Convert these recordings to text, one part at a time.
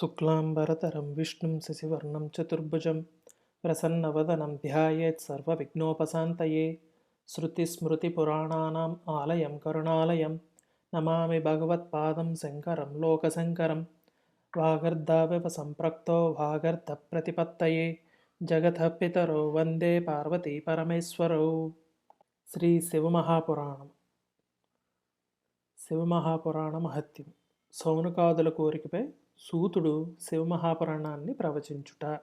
శుక్లాంబరతరం విష్ణుం శశివర్ణం చతుర్భుజం ప్రసన్నవదనం ధ్యాయేత్ సర్వవిఘ్నోపశాంతయే. శృతిస్మృతిపురాణానాం ఆలయం కరుణాలయం. నమామి భగవత్పాదం శంకరం లోకశంకరం. వాగర్ధావివ సంప్రక్తో వాగర్ధ ప్రతిపత్తయే. జగతః పితరో వందే పార్వతీ పరమేశ్వరౌ. శ్రీ శివమహాపురాణం. శివమహాపురాణ మహత్యం సౌనకాదుల కోరికపై సూతుడు శివమహాపురాణాన్ని ప్రవచించుట.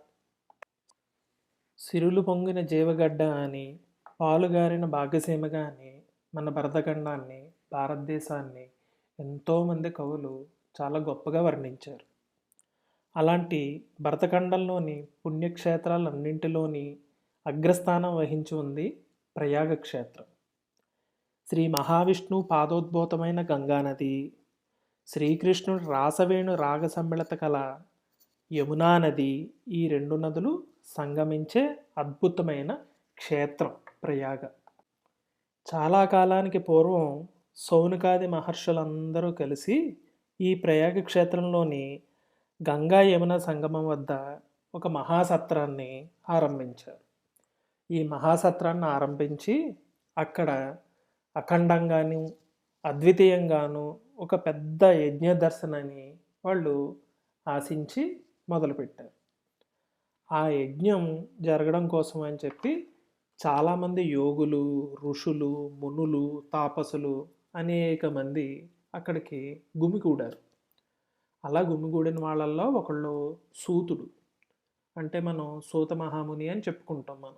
సిరులు పొంగిన జీవగడ్డ అని పాలుగారిన భాగ్యసీమగా అని మన భరతఖండాన్ని భారతదేశాన్ని ఎంతోమంది కవులు చాలా గొప్పగా వర్ణించారు. అలాంటి భరతఖండంలోని పుణ్యక్షేత్రాలన్నింటిలోని అగ్రస్థానం వహించి ఉంది ప్రయాగ క్షేత్రం శ్రీ మహావిష్ణు పాదోద్భూతమైన గంగానది శ్రీకృష్ణుడు రాసవేణు రాగ సమ్మిళత కల యమునా నది ఈ రెండు నదులు సంగమించే అద్భుతమైన క్షేత్రం ప్రయాగ. చాలా కాలానికి పూర్వం సౌనకాది మహర్షులందరూ కలిసి ఈ ప్రయాగ క్షేత్రంలోని గంగా యమున సంగమం వద్ద ఒక మహాసత్రాన్ని ఆరంభించారు. ఈ మహాసత్రాన్ని ఆరంభించి అక్కడ అఖండంగాను అద్వితీయంగాను ఒక పెద్ద యజ్ఞ దర్శనాన్ని వాళ్ళు ఆశించి మొదలుపెట్టారు. ఆ యజ్ఞం జరగడం కోసం అని చెప్పి చాలామంది యోగులు ఋషులు మునులు తాపసులు అనేక మంది అక్కడికి గుమికూడారు అలా గుమిగూడిన వాళ్ళల్లో ఒకళ్ళు సూతుడు. అంటే మనం సూత మహాముని అని చెప్పుకుంటాం మనం.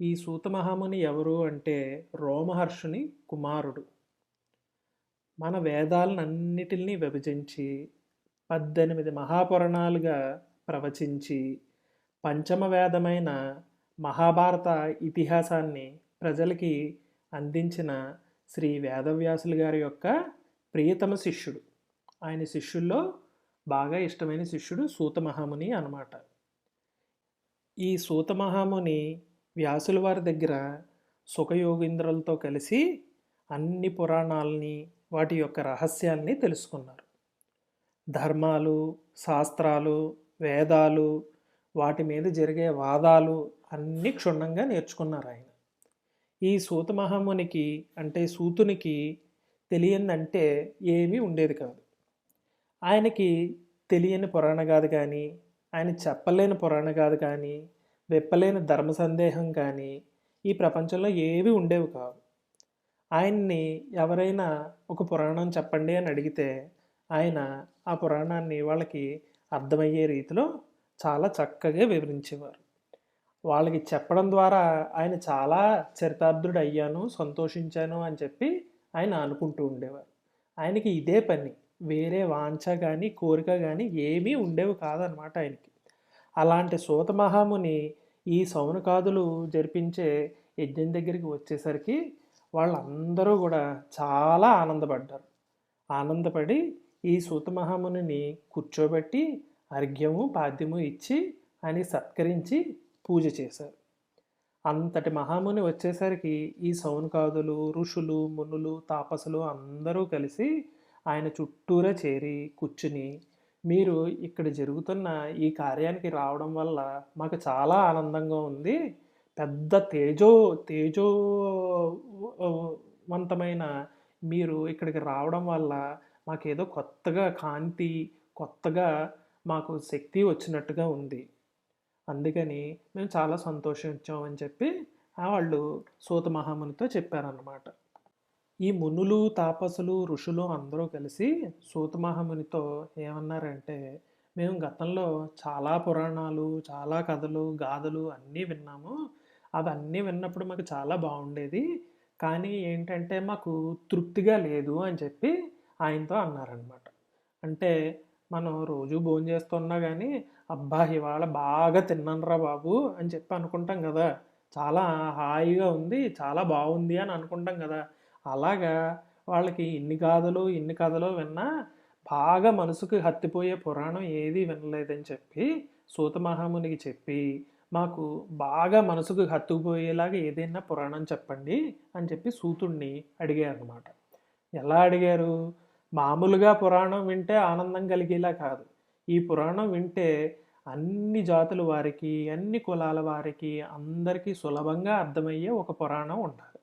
ఈ సూత మహాముని ఎవరు అంటే రోమహర్షుని కుమారుడు. మన వేదాలన్నిటిని విభజించి పద్దెనిమిది మహాపురాణాలుగా ప్రవచించి పంచమ వేదమైన మహాభారత ఇతిహాసాన్ని ప్రజలకి అందించిన శ్రీ వేదవ్యాసులు గారి యొక్క ప్రియతమ శిష్యుడు. ఆయన శిష్యుల్లో బాగా ఇష్టమైన శిష్యుడు సూత మహాముని అన్నమాట ఈ సూత మహాముని వ్యాసుల వారి దగ్గర సుఖయోగీంద్రులతో కలిసి అన్ని పురాణాలని వాటి యొక్క రహస్యాల్ని తెలుసుకున్నారు. ధర్మాలు శాస్త్రాలు వేదాలు వాటి మీద జరిగే వాదాలు అన్నీ క్షుణ్ణంగా నేర్చుకున్నారు ఆయన. ఈ సూత మహామునికి అంటే సూతునికి తెలియందంటే ఏమీ ఉండేది కాదు. ఆయనకి తెలియని పురాణగాథ కానీ ఆయన చెప్పలేని పురాణగాథ కానీ వెప్పలేని ధర్మ సందేహం కానీ ఈ ప్రపంచంలో ఏవి ఉండేవి కావు. ఆయన్ని ఎవరైనా ఒక పురాణం చెప్పండి అని అడిగితే ఆయన ఆ పురాణాన్ని వాళ్ళకి అర్థమయ్యే రీతిలో చాలా చక్కగా వివరించేవారు. వాళ్ళకి చెప్పడం ద్వారా ఆయన చాలా చరితార్థుడు అయ్యాను సంతోషించాను అని చెప్పి ఆయన అనుకుంటూ ఉండేవారు. ఆయనకి ఇదే పని వేరే వాంఛ కానీ కోరిక కానీ ఏమీ ఉండేవి కాదనమాట ఆయనకి. అలాంటి సూత మహాముని ఈ సౌనకాదులు జరిపించే యజ్ఞం దగ్గరికి వచ్చేసరికి వాళ్ళందరూ కూడా చాలా ఆనందపడ్డారు. ఆనందపడి ఈ సూత మహామునిని కూర్చోబెట్టి అర్ఘ్యము పాద్యము ఇచ్చి ఆయన సత్కరించి పూజ చేశారు. అంతటి మహాముని వచ్చేసరికి ఈ సౌనకాదులు ఋషులు మునులు తాపసులు అందరూ కలిసి ఆయన చుట్టూరా చేరి కూర్చుని మీరు ఇక్కడ జరుగుతున్న ఈ కార్యానికి రావడం వల్ల మాకు చాలా ఆనందంగా ఉంది. పెద్ద తేజో తేజోవంతమైన మీరు ఇక్కడికి రావడం వల్ల మాకేదో కొత్తగా కాంతి కొత్తగా మాకు శక్తి వచ్చినట్టుగా ఉంది. అందుకని మేము చాలా సంతోషించామని చెప్పి వాళ్ళు సూత మహామునితో చెప్పారన్నమాట. ఈ మునులు తాపసులు ఋషులు అందరూ కలిసి సూత మహామునితో ఏమన్నారంటే మేము గతంలో చాలా పురాణాలు చాలా కథలు గాథలు అన్నీ విన్నాము. అవన్నీ విన్నప్పుడు మాకు చాలా బాగుండేది. కానీ ఏంటంటే మాకు తృప్తిగా లేదు అని చెప్పి ఆయనతో అన్నారనమాట అంటే మనం రోజు భోజనం చేస్తున్నా కానీ అబ్బా ఇవాళ బాగా తిన్నానురా బాబు అని చెప్పి అనుకుంటాం కదా. చాలా హాయిగా ఉంది చాలా బాగుంది అని అనుకుంటాం కదా. అలాగా వాళ్ళకి ఇన్ని గాథలు ఇన్ని కథలు విన్నా బాగా మనసుకు హత్తిపోయే పురాణం ఏది వినలేదని చెప్పి సూత మహామునికి చెప్పి మాకు బాగా మనసుకు హత్తుకుపోయేలాగా ఏదైనా పురాణం చెప్పండి అని చెప్పి సూతుడిని అడిగారు అనమాట ఎలా అడిగారు? మామూలుగా పురాణం వింటే ఆనందం కలిగేలా కాదు. ఈ పురాణం వింటే అన్ని జాతుల వారికి అన్ని కులాల వారికి అందరికీ సులభంగా అర్థమయ్యే ఒక పురాణం ఉండాలి.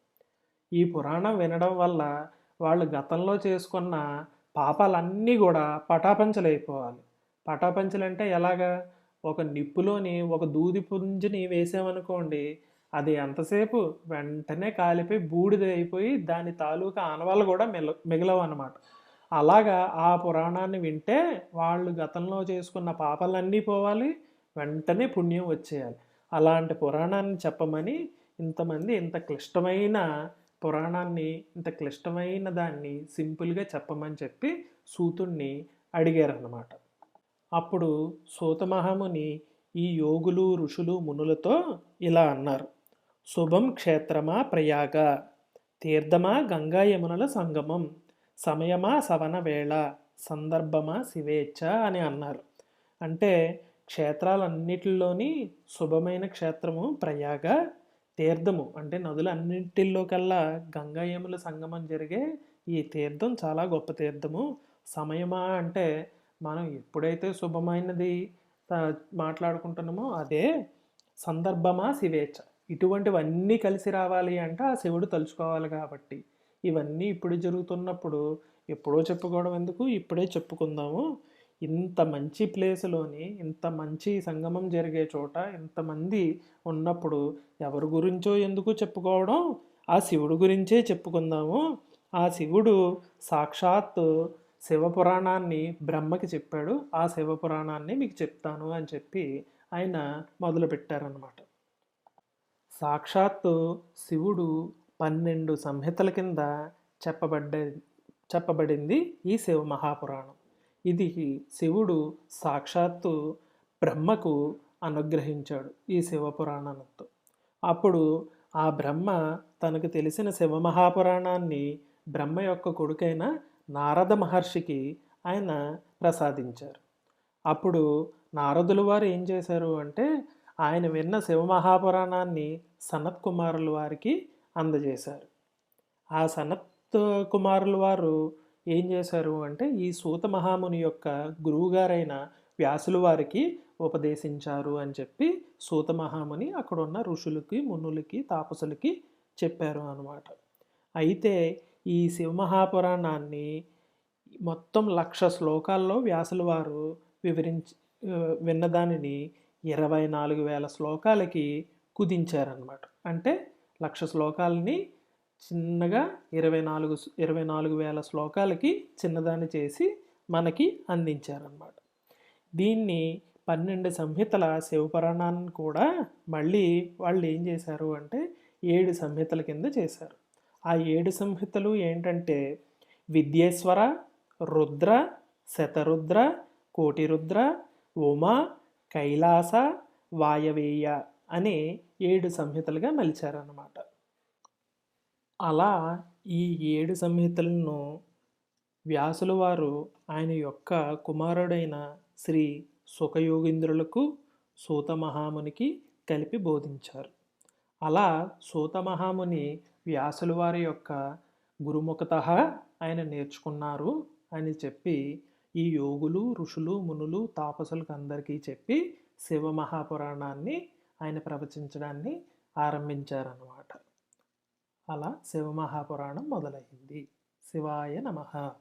ఈ పురాణం వినడం వల్ల వాళ్ళు గతంలో చేసుకున్న పాపాలన్నీ కూడా పటాపంచలైపోవాలి. పటాపంచలు అంటే ఎలాగా? ఒక నిప్పులోని ఒక దూది పుంజుని వేసామనుకోండి అది ఎంతసేపు వెంటనే కాలిపోయి బూడిద అయిపోయి దాని తాలూకా ఆనవాళ్ళు కూడా మిల మిగలవు అనమాట అలాగా ఆ పురాణాన్ని వింటే వాళ్ళు గతంలో చేసుకున్న పాపాలన్నీ పోవాలి వెంటనే పుణ్యం వచ్చేయాలి. అలాంటి పురాణాన్ని చెప్పమని ఇంతమంది ఇంత క్లిష్టమైన పురాణాన్ని ఇంత క్లిష్టమైన దాన్ని సింపుల్గా చెప్పమని చెప్పి సూతుణ్ణి అడిగారన్నమాట. అప్పుడు సూతమహాముని ఈ యోగులు ఋషులు మునులతో ఇలా అన్నారు. శుభం క్షేత్రమా ప్రయాగ? తీర్థమా గంగా యమునల సంగమం? సమయమా సవన వేళ? సందర్భమా శివేచ్ఛ? అని అన్నారు. అంటే క్షేత్రాలన్నిటిలోని శుభమైన క్షేత్రము ప్రయాగ తీర్థము. అంటే నదులన్నింటిలో కల్లా గంగా యముల సంగమం జరిగే ఈ తీర్థం చాలా గొప్ప తీర్థము. సమయమా అంటే మనం ఎప్పుడైతే శుభమైనది మాట్లాడుకుంటున్నామో అదే సందర్భమా శివేచ్ఛ. ఇటువంటివన్నీ కలిసి రావాలి అంటే ఆ శివుడు తలుచుకోవాలి కాబట్టి. ఇవన్నీ ఇప్పుడు జరుగుతున్నప్పుడు ఎప్పుడో చెప్పుకోవడం ఎందుకు? ఇప్పుడే చెప్పుకుందాము. ఇంత మంచి ప్లేస్లోని ఇంత మంచి సంగమం జరిగే చోట ఇంతమంది ఉన్నప్పుడు ఎవరి గురించో ఎందుకు చెప్పుకోవడం? ఆ శివుడు గురించే చెప్పుకుందాము. ఆ శివుడు సాక్షాత్ శివపురాణాన్ని బ్రహ్మకి చెప్పాడు ఆ శివపురాణాన్ని మీకు చెప్తాను అని చెప్పి ఆయన మొదలుపెట్టారనమాట సాక్షాత్తు శివుడు పన్నెండు సంహితల కింద చెప్పబడ్డ చెప్పబడింది ఈ శివ మహాపురాణం. ఇది శివుడు సాక్షాత్తు బ్రహ్మకు అనుగ్రహించాడు ఈ శివపురాణంతో అప్పుడు ఆ బ్రహ్మ తనకు తెలిసిన శివ మహాపురాణాన్ని బ్రహ్మ యొక్క కొడుకైన నారద మహర్షికి ఆయన ప్రసాదించారు. అప్పుడు నారదుల వారు ఏం చేశారు అంటే ఆయన విన్న శివ మహాపురాణాన్ని సనత్ కుమారుల వారికి అందజేశారు. ఆ సనత్ కుమారుల వారు ఏం చేశారు అంటే ఈ సూత మహాముని యొక్క గురువుగారైన వ్యాసుల వారికి ఉపదేశించారు అని చెప్పి సూత మహాముని అక్కడ ఉన్న ఋషులకి మునులకి తాపసులకి చెప్పారు అన్నమాట. అయితే ఈ శివమహాపురాణాన్ని మొత్తం లక్ష శ్లోకాల్లో వ్యాసుల వారు వివరించి విన్నదానిని ఇరవై నాలుగు వేల శ్లోకాలకి కుదించారనమాట అంటే లక్ష శ్లోకాలని చిన్నగా ఇరవై నాలుగు ఇరవై నాలుగు వేల శ్లోకాలకి చిన్నదాన్ని చేసి మనకి అందించారనమాట దీన్ని పన్నెండు సంహితల శివపురాణాన్ని కూడా మళ్ళీ వాళ్ళు ఏం చేశారు అంటే ఏడు సంహితల కింద చేశారు. ఆ ఏడు సంహితలు ఏంటంటే విద్యేశ్వర రుద్ర శతరుద్ర కోటిరుద్ర ఉమా కైలాస వాయవేయ అనే ఏడు సంహితలుగా మలిచారన్నమాట. అలా ఈ ఏడు సంహితలను వ్యాసుల వారు ఆయన యొక్క కుమారుడైన శ్రీ సుఖయోగీంద్రులకు సూత మహామునికి కలిపి బోధించారు. అలా సూత మహాముని వ్యాసుల వారి యొక్క గురుముఖత ఆయన నేర్చుకున్నారు అని చెప్పి ఈ యోగులు ఋషులు మునులు తాపసులకు అందరికీ చెప్పి శివ మహాపురాణాన్ని ఆయన ప్రవచించడాన్ని ఆరంభించారన్నమాట. అలా శివ మహాపురాణం మొదలైంది. శివాయ నమః.